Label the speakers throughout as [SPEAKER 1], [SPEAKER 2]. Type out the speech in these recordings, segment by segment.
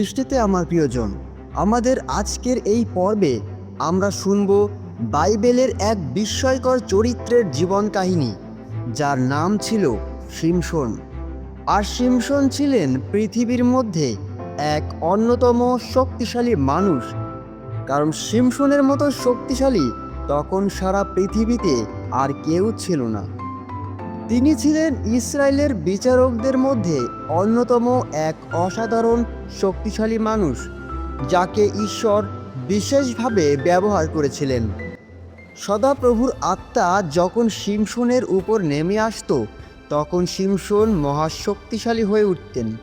[SPEAKER 1] খ্রিস্টেতে আমার প্রিয়জন। আমাদের আজকের এই পর্বে আমরা শুনব বাইবেলের এক বিস্ময়কর চরিত্রের জীবন কাহিনী, যার নাম ছিল সিমসন আর সিমসন ছিলেন পৃথিবীর মধ্যে এক অন্যতম শক্তিশালী মানুষ। কারণ সিমসনের মতো শক্তিশালী তখন সারা পৃথিবীতে আর কেউ ছিল না। তিনি ছিলেন ইসরায়েলের বিচারকদের মধ্যে অন্যতম এক অসাধারণ শক্তিশালী মানুষ, যাকে ঈশ্বর বিশেষভাবে ব্যবহার করেছিলেন। সদাপ্রভুর আত্মা যখন সিমসনের উপর নেমে আসতো, তখন সিমসন মহাশক্তিশালী হয়ে উঠতেন।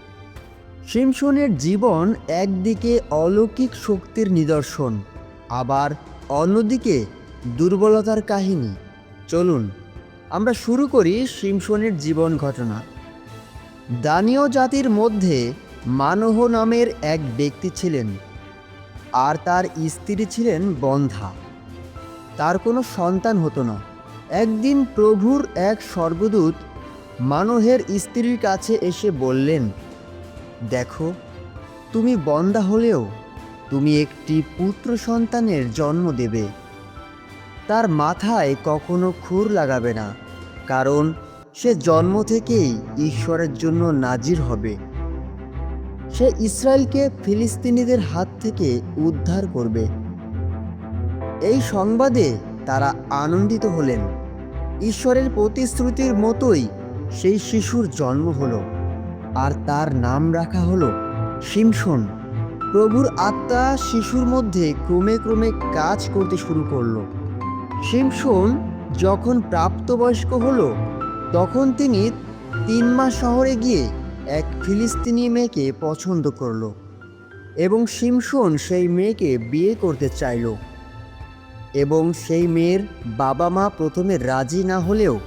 [SPEAKER 1] সিমসনের জীবন একদিকে অলৌকিক শক্তির নিদর্শন, আবার অন্যদিকে দুর্বলতার কাহিনী। চলুন আমরা শুরু করি সিমসনের জীবন ঘটনা। দানীয় জাতির মধ্যে মানহ নামের এক ব্যক্তি ছিলেন আর তার স্ত্রী ছিলেন বন্ধা। তার কোনো সন্তান হতো না। একদিন প্রভুর এক স্বর্গদূত মানহের স্ত্রীর কাছে এসে বললেন, দেখো, তুমি বন্ধা হলেও তুমি একটি পুত্র সন্তানের জন্ম দেবে। তার মাথায় কখনো খুর লাগাবে না, কারণ সে জন্ম থেকেই ঈশ্বরের জন্য নাজির হবে। সে ইসরায়েলকে ফিলিস্তিনিদের হাত থেকে উদ্ধার করবে। এই সংবাদে তারা আনন্দিত হলেন। ঈশ্বরের প্রতিশ্রুতির মতোই সেই শিশুর জন্ম হলো। আর তার নাম রাখা হলো সিমসন প্রভুর আত্মা শিশুর মধ্যে ক্রমে ক্রমে কাজ করতে শুরু করল। সিমসন যখন প্রাপ্তবয়স্ক হলো, তখন তিনি তিন মাস শহরে গিয়ে এক ফিলিস্তিনি মেয়েকে পছন্দ করল এবং সিমসন সেই মেয়েকে বিয়ে করতে চাইল এবং সেই মেয়ের বাবা মা প্রথমে রাজি না হলেও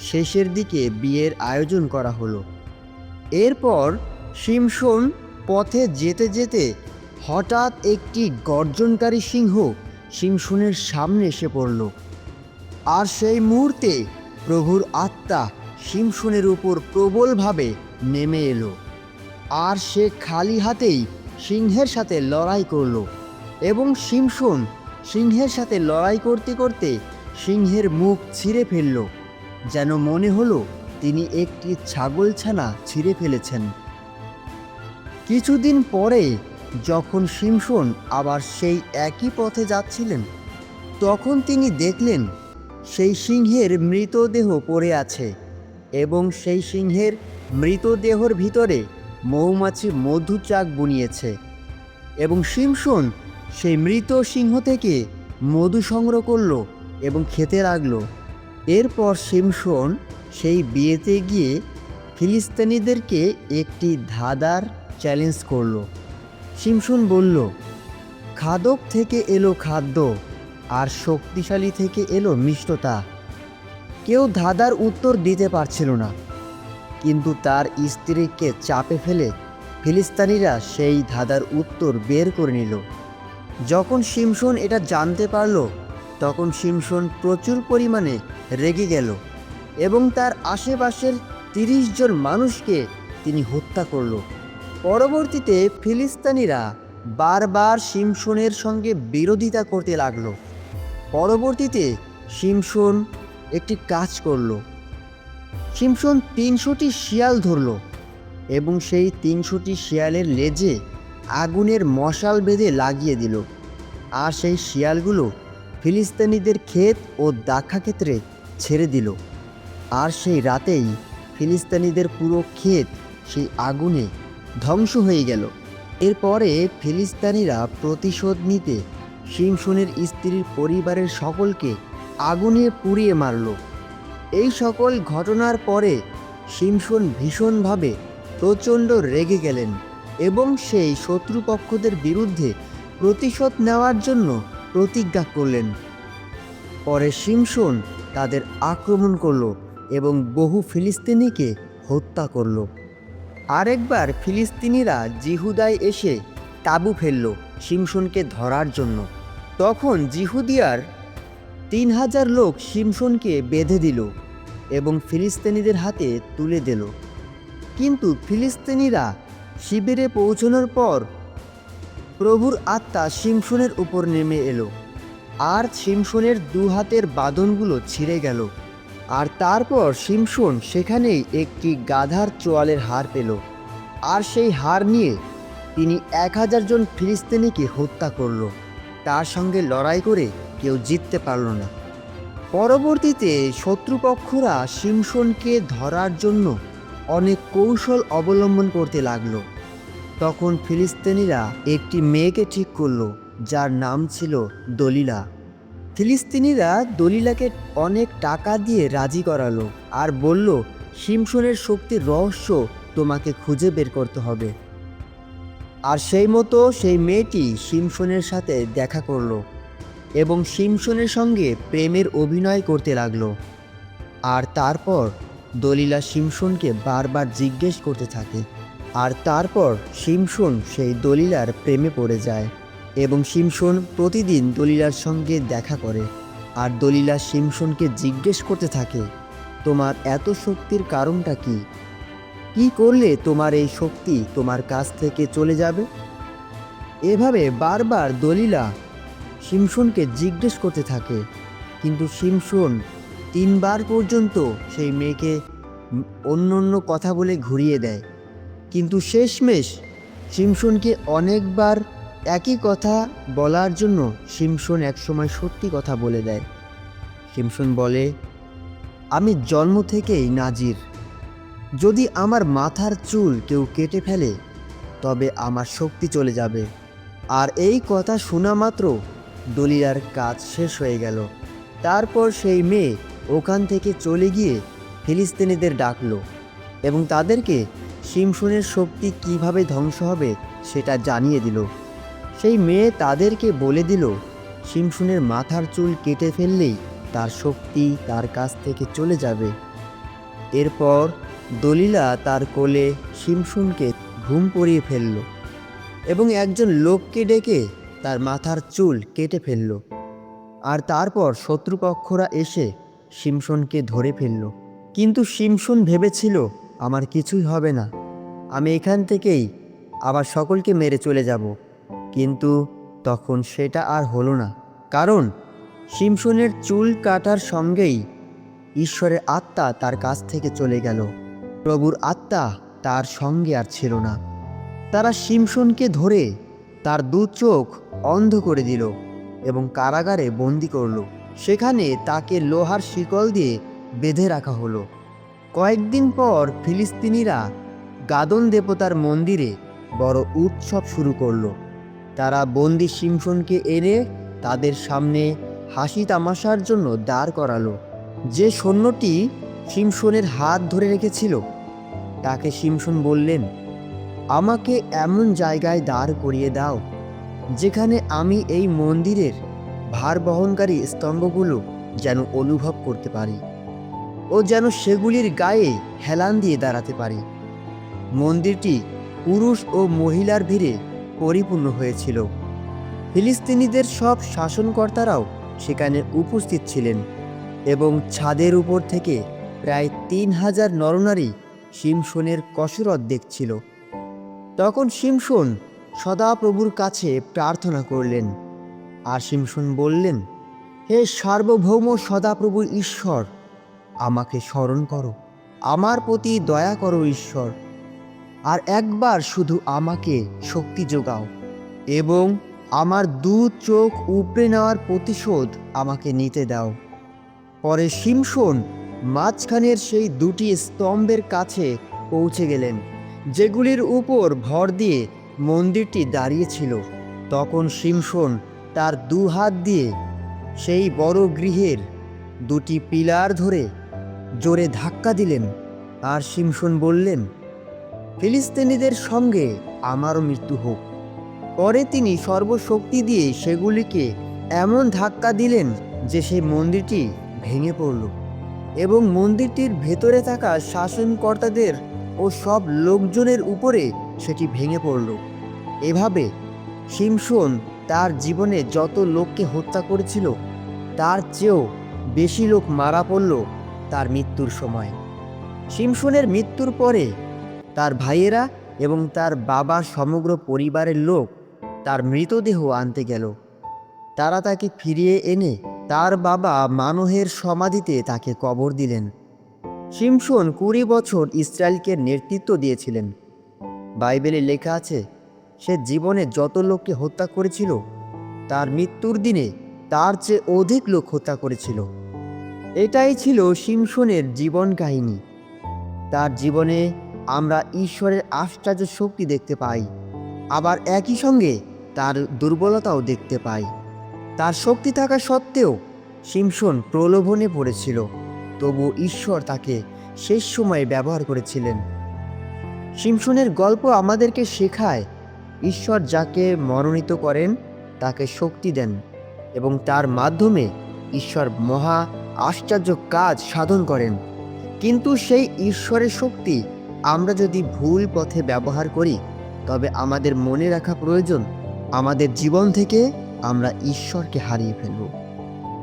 [SPEAKER 1] শেষের দিকে বিয়ের আয়োজন করা হলো। এরপর সিমসন পথে যেতে যেতে হঠাৎ একটি গর্জনকারী সিংহ সিমসনের সামনে এসে পড়ল। আর সেই মুহূর্তে প্রভুর আত্মা সিমসনের উপর প্রবলভাবে নেমে এলো। আর সে খালি হাতেই সিংহের সাথে লড়াই করল এবং সিমসন সিংহের সাথে লড়াই করতে করতে সিংহের মুখ ছিঁড়ে ফেলল, যেন মনে হলো তিনি একটি ছাগলছানা ছিঁড়ে ফেলেছেন। কিছুদিন পরে যখন সিমসন আবার সেই একই পথে যাচ্ছিলেন, তখন তিনি দেখলেন সেই সিংহের মৃতদেহ পড়ে আছে এবং সেই সিংহের মৃতদেহর ভিতরে মৌমাছি মধু চাক বুনিয়েছে এবং সিমসন সেই মৃত সিংহ থেকে মধু সংগ্রহ করল এবং খেতে লাগল। এরপর সিমসন সেই বিয়েতে গিয়ে ফিলিস্তিনিদেরকে একটি ধাঁধার চ্যালেঞ্জ করল। সিমসন বলল, খাদক থেকে এলো খাদ্য, আর শক্তিশালী থেকে এলো মিষ্টতা। কেউ ধাঁধার উত্তর দিতে পারছিল না, কিন্তু তার স্ত্রীকে চাপে ফেলে ফিলিস্তানিরা সেই ধাঁধার উত্তর বের করে নিল। যখন সিমসন এটা জানতে পারল, তখন সিমসন প্রচুর পরিমাণে রেগে গেল এবং তার আশেপাশের তিরিশ জন মানুষকে তিনি হত্যা করল। পরবর্তীতে ফিলিস্তানিরা বারবার সিমসনের সঙ্গে বিরোধিতা করতে লাগল। পরবর্তীতে সিমসন একটি কাজ করল। সিমসন তিনশোটি শিয়াল ধরল এবং সেই তিনশোটি শিয়ালের লেজে আগুনের মশাল বেঁধে লাগিয়ে দিল। আর সেই শিয়ালগুলো ফিলিস্তিনিদের ক্ষেত ও ক্ষেত্রে ছেড়ে দিল। আর সেই রাতেই ফিলিস্তিনিদের পুরো ক্ষেত সেই আগুনে ধ্বংস হয়ে গেল। এরপরে ফিলিস্তিনিরা প্রতিশোধ নিতে সিমসনের স্ত্রীর পরিবারের সকলকে আগুনে পুড়িয়ে মারল। এই সকল ঘটনার পরে সিমসন ভীষণভাবে প্রচণ্ড রেগে গেলেন এবং সেই শত্রুপক্ষদের বিরুদ্ধে প্রতিশোধ নেওয়ার জন্য প্রতিজ্ঞা করলেন। পরে সিমসন তাদের আক্রমণ করল এবং বহু ফিলিস্তিনিকে হত্যা করল। আরেকবার ফিলিস্তিনিরা জিহুদায় এসে তাবু ফেলল সিমসনকে ধরার জন্য। তখন জিহুদিয়ার তিন হাজার লোক সিমসনকে বেঁধে দিল এবং ফিলিস্তিনিদের হাতে তুলে দিল। কিন্তু ফিলিস্তিনিরা শিবিরে পৌঁছানোর পর প্রভুর আত্মা শিমশনের উপর নেমে এলো। আর শিমশনের দু হাতের বাঁধনগুলো ছিঁড়ে গেল। আর তারপর শিমশন সেখানেই একটি গাধার চোয়ালের হার পেল। আর সেই হার নিয়ে তিনি এক হাজার জন ফিলিস্তিনিকে হত্যা করল। তার সঙ্গে লড়াই করে কেউ জিততে পারল না। পরবর্তীতে শত্রুপক্ষরা শিমশনকে ধরার জন্য অনেক কৌশল অবলম্বন করতে লাগল। তখন ফিলিস্তিনিরা একটি মেয়েকে ঠিক করল, যার নাম ছিল দলিলা। ফিলিস্তিনিরা দলিলাকে অনেক টাকা দিয়ে রাজি করালো আর বলল শিমশনের শক্তির রহস্য তোমাকে খুঁজে বের করতে হবে। আর সেই মতো সেই মেয়েটি শিমশনের সাথে দেখা করল এবং শিমশনের সঙ্গে প্রেমের অভিনয় করতে লাগল। আর তারপর দলিলা শিমশনকে বারবার জিজ্ঞেস করতে থাকে। আর তারপর শিমশন সেই দলিলার প্রেমে পড়ে যায়। এবং শিমশন প্রতিদিন দলিলার সঙ্গে দেখা করে। আর দলিলা শিমশনকে জিজ্ঞেস করতে থাকে, তোমার এত শক্তির কারণটা কি? কি করলে তোমার এই শক্তি তোমার কাছ থেকে চলে যাবে? এভাবে বারবার দলিলা শিমশনকে জিজ্ঞেস করতে থাকে, কিন্তু শিমশন তিনবার পর্যন্ত সেই মেয়েকে অন্য অন্য কথা বলে ঘুরিয়ে দেয়। কিন্তু শেষমেশ শিমশনকে অনেকবার একই কথা বলার জন্য শিমশন একসময় সত্যি কথা বলে দেয়। শিমশন বলে, আমি জন্ম থেকেই নাজির। যদি আমার মাথার চুল কেউ কেটে ফেলে, তবে আমার শক্তি চলে যাবে। আর এই কথা শোনা মাত্র দলিলার কাজ শেষ হয়ে গেল। তারপর সেই মেয়ে ওখান থেকে চলে গিয়ে ফিলিস্তিনিদের ডাকলো এবং তাদেরকে শিমশনের শক্তি কীভাবে ধ্বংস হবে সেটা জানিয়ে দিল। সেই মেয়ে তাদেরকে বলে দিল, শিমশুনের মাথার চুল কেটে ফেললেই তার শক্তি তার কাছ থেকে চলে যাবে। এরপর দলিলা তার কোলে শিমশুনকে ঘুম পড়িয়ে ফেলল এবং একজন লোককে ডেকে তার মাথার চুল কেটে ফেলল। আর তারপর শত্রুপক্ষরা এসে শিমশনকে ধরে ফেলল। কিন্তু শিমশন ভেবেছিল, আমার কিছুই হবে না। আমি এখান থেকেই আবার সকলকে মেরে চলে যাব। কিন্তু তখন সেটা আর হলো না। কারণ শিমশনের চুল কাটার সঙ্গেই ঈশ্বরের আত্মা তার কাছ থেকে চলে গেল। প্রভুর আত্মা তার সঙ্গে আর ছিল না। তারা শিমশনকে ধরে তার দু চোখ অন্ধ করে দিল এবং কারাগারে বন্দি করল। সেখানে তাকে লোহার শিকল দিয়ে বেঁধে রাখা হলো। কয়েকদিন পর ফিলিস্তিনিরা গাদন দেবতার মন্দিরে বড় উৎসব শুরু করল। তারা বন্দি শিমশনকে এনে তাদের সামনে হাসি তামাশার জন্য দাঁড় করালো। যে সৈন্যটি শিমশনের হাত ধরে রেখেছিল, তাকে শিমশন বললেন, আমাকে এমন জায়গায় দাঁড় করিয়ে দাও, যেখানে আমি এই মন্দিরের ভার বহনকারী স্তম্ভগুলো যেন অনুভব করতে পারি ও যেন সেগুলির গায়ে হেলান দিয়ে দাঁড়াতে পারি। মন্দিরটি পুরুষ ও মহিলার ভিড়ে পরিপূর্ণ হয়েছিল। ফিলিস্তিনিদের সব শাসনকর্তারাও সেখানে উপস্থিত ছিলেন এবং ছাদের উপর থেকে প্রায় তিন হাজার নরনারী শিমশনের কসরত দেখছিল। তখন শিমশন সদাপ্রভুর কাছে প্রার্থনা করলেন আর শিমশন বললেন, হে সার্বভৌম সদাপ্রভু ঈশ্বর, আমাকে স্মরণ করো। আমার প্রতি দয়া করো ঈশ্বর। আর একবার শুধু আমাকে শক্তি যোগাও এবং আমার দু চোখ উপড়ে নেওয়ার প্রতিশোধ আমাকে নিতে দাও। পরে শিমশন মাঝখানের সেই দুটি স্তম্ভের কাছে পৌঁছে গেলেন, যেগুলির উপর ভর দিয়ে মন্দিরটি দাঁড়িয়েছিল তখন শিমশন তার দু হাত দিয়ে সেই বড় গৃহের দুটি পিলার ধরে জোরে ধাক্কা দিলেন আর শিমশন বললেন ফিলিস্তিনিদের সঙ্গে আমারও মৃত্যু হোক। পরে তিনি সর্বশক্তি দিয়ে সেগুলিকে এমন ধাক্কা দিলেন যে সেই মন্দিরটি ভেঙে পড়ল এবং মন্দিরটির ভেতরে থাকা শাসনকর্তাদের ও সব লোকজনের উপরে সেটি ভেঙে পড়ল। এভাবে শিমশন তার জীবনে যত লোককে হত্যা করেছিল, তার চেয়েও বেশি লোক মারা পড়ল তার মৃত্যুর সময়। শিমশনের মৃত্যুর পরে তার ভাইয়েরা এবং তার বাবার সমগ্র পরিবারের লোক তার মৃতদেহ আনতে গেল। তারা তাকে ফিরিয়ে এনে তার বাবা মানোহের সমাধিতে তাকে কবর দিলেন। শিমশোন কুড়ি বছর ইসরায়েলকে নেতৃত্ব দিয়েছিলেন। বাইবেলে লেখা আছে, সে জীবনে যত লোককে হত্যা করেছিল, তার মৃত্যুর দিনে তার চেয়ে অধিক লোক হত্যা করেছিল। এটাই ছিল শিমশনের জীবন কাহিনী। তার জীবনে আমরা ঈশ্বরের আশ্চর্য শক্তি দেখতে পাই। আবার একই সঙ্গে তার দুর্বলতাও দেখতে পাই। তার শক্তি থাকা সত্ত্বেও শিমশন প্রলোভনে পড়েছিল তবু ঈশ্বর তাকে শেষ সময়ে ব্যবহার করেছিলেন। শিমশনের গল্প আমাদেরকে শেখায়, ঈশ্বর যাকে মনোনীত করেন, তাকে শক্তি দেন এবং তার মাধ্যমে ঈশ্বর মহা আশ্চর্য কাজ সাধন করেন। কিন্তু সেই ঈশ্বরের শক্তি আমরা যদি ভুল পথে ব্যবহার করি, তবে আমাদের মনে রাখা প্রয়োজন, আমাদের জীবন থেকে আমরা ঈশ্বরকে হারিয়ে ফেলব।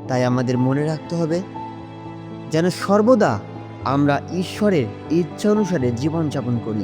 [SPEAKER 1] তাই আমাদের মনে রাখতে হবে যেন সর্বদা আমরা ঈশ্বরের ইচ্ছা অনুসারে জীবনযাপন করি।